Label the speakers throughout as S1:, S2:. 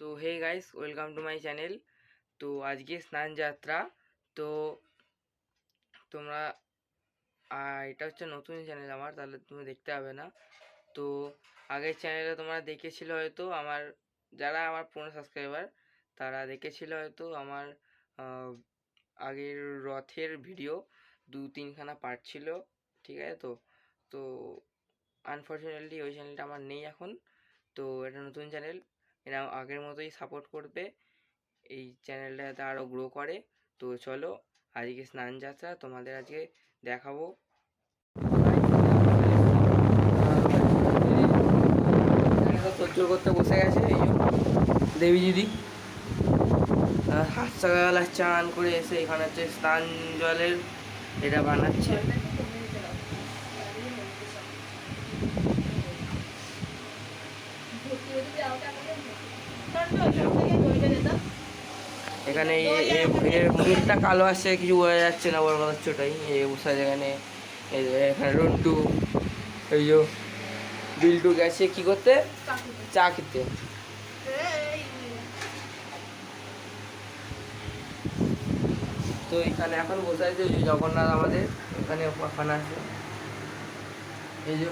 S1: তো hey guys welcome to my channel তো আজকে স্নান যাত্রা তো তোমরা এটা হচ্ছে নতুন চ্যানেল আমার, তাহলে তুমি দেখতে হবে না। তো আগের চ্যানেলে তোমরা দেখেছিল হয়তো আমার, যারা আমার পুরনো সাবস্ক্রাইবার তারা দেখেছিল হয়তো আমার আগের রথের ভিডিও দু তিনখানা পার্ট ছিল, ঠিক আছে তো? তো আনফর্চুনেটলি ওই চ্যানেলটা আমার নেই এখন। তো এটা নতুন চ্যানেল এরা আগের মতোই সাপোর্ট করবে। এই চ্যানেলটা যাতে আরও গ্রো করে। তো চলো আজকে স্নান যাত্রা তোমাদের আজকে দেখাবো। সহ্য করতে বসে গেছে এই দেবী দিদি। আহ, সাত সকালবেলা চান করে এসে এখানে হচ্ছে স্নান জলের এটা বানাচ্ছে। এখানে এ- এ- এর মুখটা কালো আছে, কিছু বোঝা যাচ্ছে না, বড় কথা হচ্ছে ওটাই। এই বসে এখানে এখানে রন্টু, এই যে বিল্টু গেছে কি করতে? চা খেতে তো এখানে এখন বসে আছে ওই যে জগন্নাথ আমাদের, এখানে ওখানে আছে। এই যে।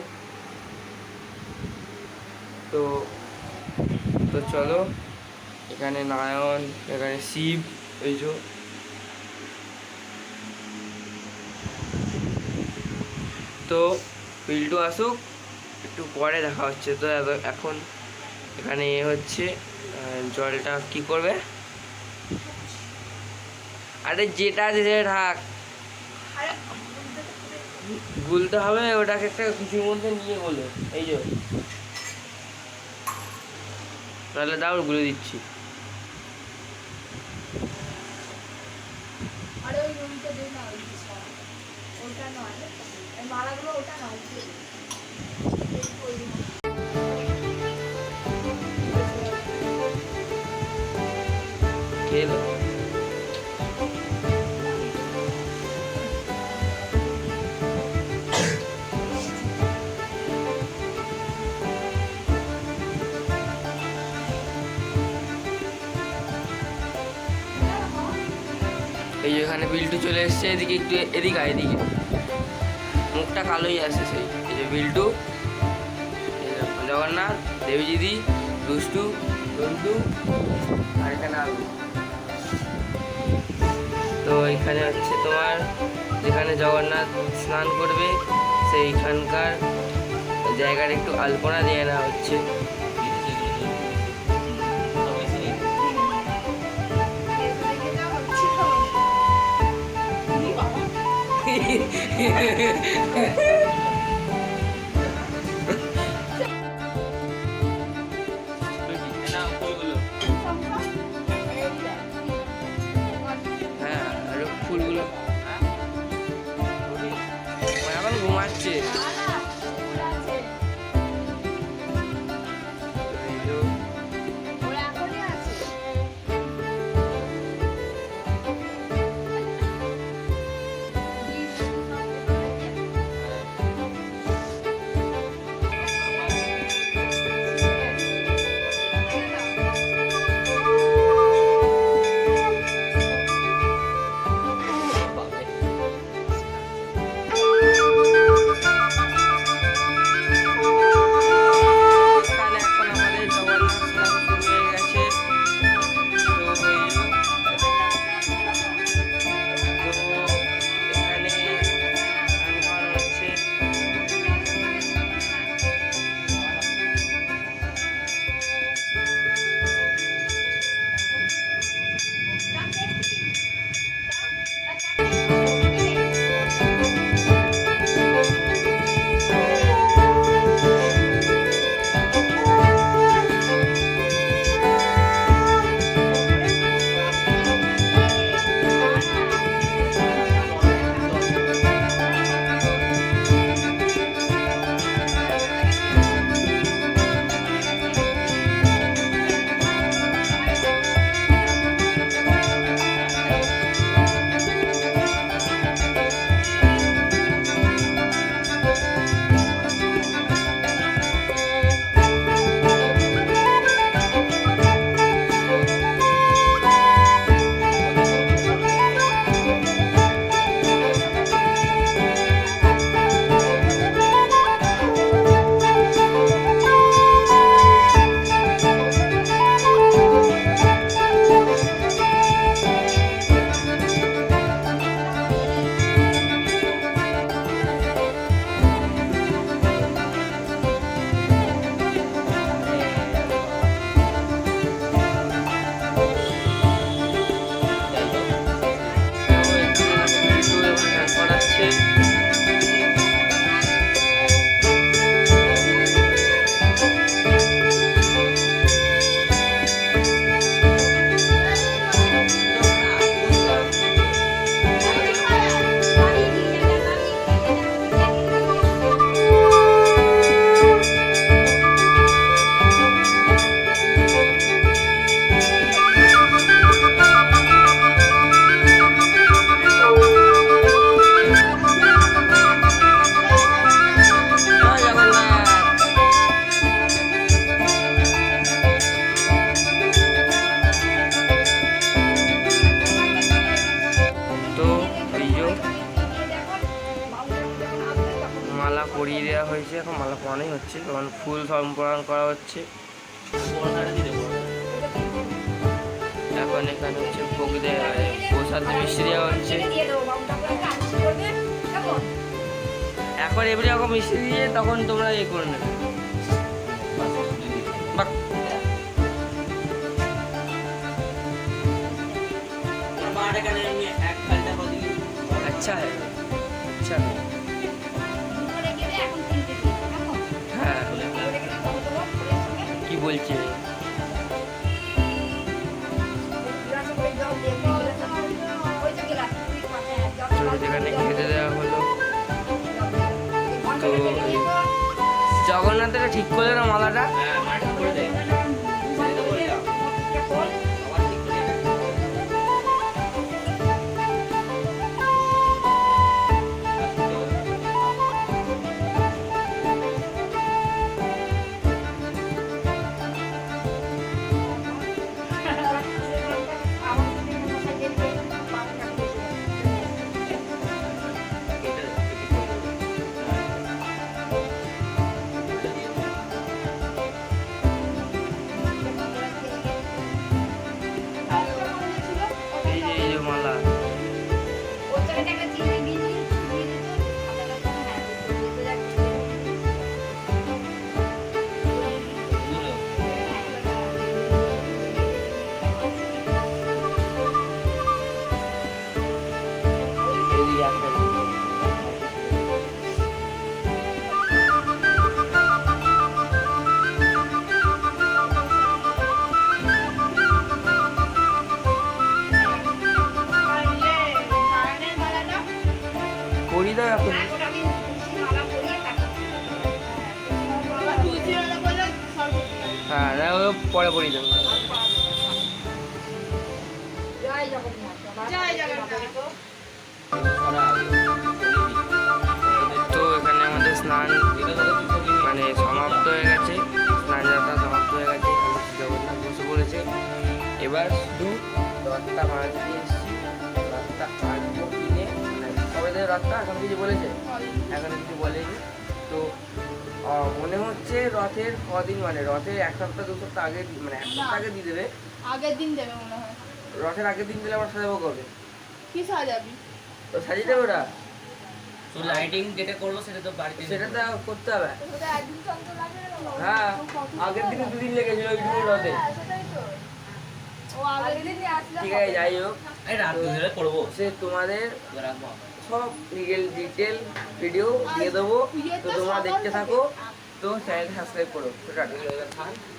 S1: তো তো চলো। এখানে নারায়ণ, এখানে শিব, এই যে। তো বিল্টু আসুক, একটু পরে দেখা হচ্ছে। তো এখন এখানে এ হচ্ছে জলটা কি করবে? আরে যেটা আছে সেটা ঢাক গুলতে হবে, ওটাকে একটা কিছুর মধ্যে নিয়ে বলো। এই যে। তাহলে দাও, গুলে দিচ্ছি
S2: আরে ওই রুমটা দে না ওই দিশা। ওটা নয়, এই মালাগুলো ওটা ওটা এই ওই room।
S1: খেয়ে দাও। এই যে এখানে বিল্টু চলে এসছে, এদিকে একটু এদিকে এদিকে মুখটা কালোই আসে সেই। এই যে বিল্টু জগন্নাথ দেবীজিদি দুষ্টু, দন্টু, আর এখানে আলু। তো এখানে হচ্ছে তোমার, যেখানে জগন্নাথ স্নান করবে, সেইখানকার জায়গার একটু আলপনা দিয়ে নেওয়া হচ্ছে।
S2: Yeah.
S1: মালা পরানোই হচ্ছে তখন ফুল সম্প্রদান করা হচ্ছে। এখন এখানে হচ্ছে ভোগ দেওয়া হয় প্রসাদ মিষ্টি দেওয়া হচ্ছে। এখন এবারে রকম মিষ্টি দিয়ে তখন তোমরা ইয়ে করে নেবে। বাহ। আচ্ছা। হ্যাঁ আচ্ছা। যেখানে খেতে দেওয়া হলো তো- জগন্নাথের ঠিক করে না মালাটা
S2: খোল।
S1: করি দাও এখন? হ্যাঁ পরে পড়ি দেবো তো এখানে আমাদের স্নান মানে সমাপ্ত হয়ে গেছে। স্নান যাত্রা সমাপ্ত হয়ে গেছে। জগন্নাথ বসে পড়েছে এবার শুধু রথটা মারতে এসেছি। রথটা এখন কিছু বলেছে? এখন কিছু বলেনি। তো মনে হচ্ছে রথের কদিন মানে রথের এক সপ্তাহ দু সপ্তাহ আগে মানে এক সপ্তাহ আগে দিয়ে দেবে।
S3: আগের দিন দেবে মনে হয়।
S1: রথের আগের দিন দিলে আবার সাজাবো কবে?
S3: কি সাজাবি?
S1: তো সাজিয়ে দেবে ওরা?
S4: তো লাইটিং যেটা করব সেটা তো বাড়িতে
S1: সেটা তো করতে হবে।
S3: ওটা একদিন চন্দ্র লাগে না
S1: হ্যাঁ আগের দিনে দুদিন লেগেছিল ওইটুকু রথে।
S3: হ্যাঁ,
S1: ঠিক আছে যাই হোক।
S4: রাত করব।
S1: সে তোমাদের
S4: রাখব আমরা।
S1: সব ডিটেল ডিটেল ভিডিও দিয়ে দেবো। তো তোমরা দেখতে থাকো। তো চ্যানেলটা সাবস্ক্রাইব করো। টাটা।